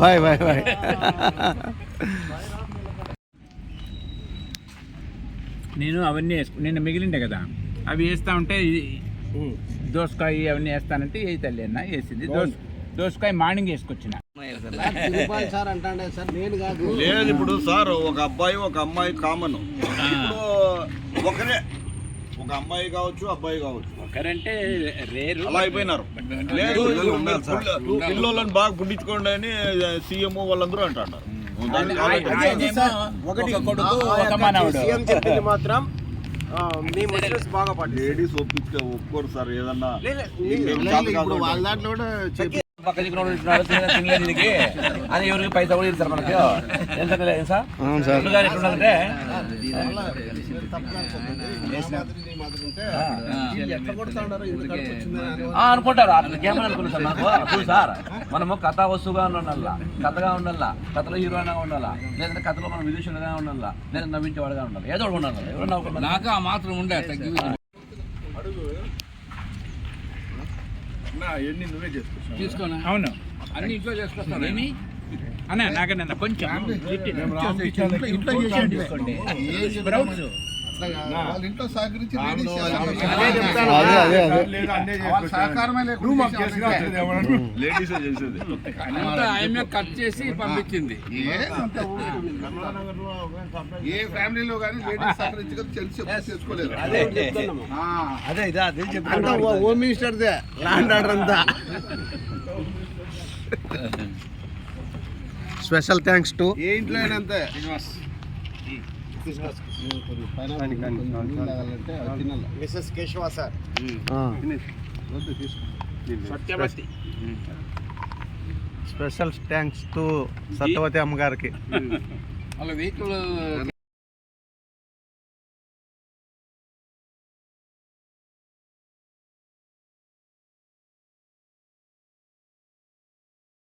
Bye bye bye. నేను అవన్నీ వేసుకు నేను మిగిలిండే కదా. అవి వేస్తా ఉంటే దోసకాయ అవన్నీ వేస్తానంటే ఏ తల్లి అన్న వేసింది. దోస దోసకాయ మార్నింగ్ వేసుకొచ్చిన. సార్ అంటే సార్ నేను కాదు. లేదు ఇప్పుడు సార్ ఒక అబ్బాయి ఒక అమ్మాయి కామన్ ఇప్పుడు ఒకరే. ఒక అమ్మాయి కావచ్చు అబ్బాయి కావచ్చు. ఒకరంటే రేరు. అలా అయిపోయినారు. లేదు పిల్ల- పిల్లోళ్ళని బాగా పుట్టించుకోండి అని సీఎం వాళ్ళందరూ అంటారు. ఒకటి కొడుకు ఒక మనవడు. సీఎం చెప్పింది మాత్రం లేడీస్ ఒప్పించుకో ఒప్పుకోరు సార్ ఏదన్నా వాళ్ళ దాంట్లో కూడా చెప్పి పక్క దిక్కున వాడు ఇస్తున్నాడు, తినలేదు, తినలేదు దీనికి అని ఎవరికి పైసా కూడా ఇస్తారు మనకి ఎంత ఏం సార్ అవును సార్. ముందుగా ఎట్లుండాలంటే ఎట్లా కొడుతా ఉన్నారు ఇంత కడుపు వచ్చిందని అని. ఆ, అనుకుంటారు అట్లా గేమ్ అనుకున్నారు సార్ నాకు చూడు సార్ మనము కథ వస్తువుగా ఉండాలా కథగా ఉండాలా కథలో హీరోయిన్గా ఉండాలా లేదంటే కథలో మనం విదూషణగా ఉండాలా లేదా నవ్వించేవాడుగా ఉండాలి ఏదో ఒకటి ఉండాలి ఎవరు నవ్వుకుంటారు నాకు ఆ మాత్రం ఉండే తగ్గి ఎన్ని నువ్వే చేసుకో అవును. అన్ని ఇంట్లో చేసుకొస్తాను అన్న నాకన్నా కొంచెం. ఇంట్లో చేసి ఇంట్లో సహకరించి లేడీస్ అదే చెప్తాను. అదే అదే అదే. సహకారమే లేడీస్ చేసేది. అంతా ఆయమే కట్ చేసి పంపించింది. ఏ ఫ్యామిలీలో కానీ లేడీస్ సహకరించి తెలిసి ఎప్పుడు చేసుకోలేదు అదే ఇదే అదే అంతా ఓ- హోమ్ మినిస్టర్దే ల్యాండ్ ఆర్డర్ అంతా. స్పెషల్ థ్యాంక్స్ టు ఏ ఇంట్లో అయినా అంతే. Mrs Keshava sir. Satyavathi. Special thanks to Satyavathi అమ్మగారికి. వాళ్ళ వెహికల్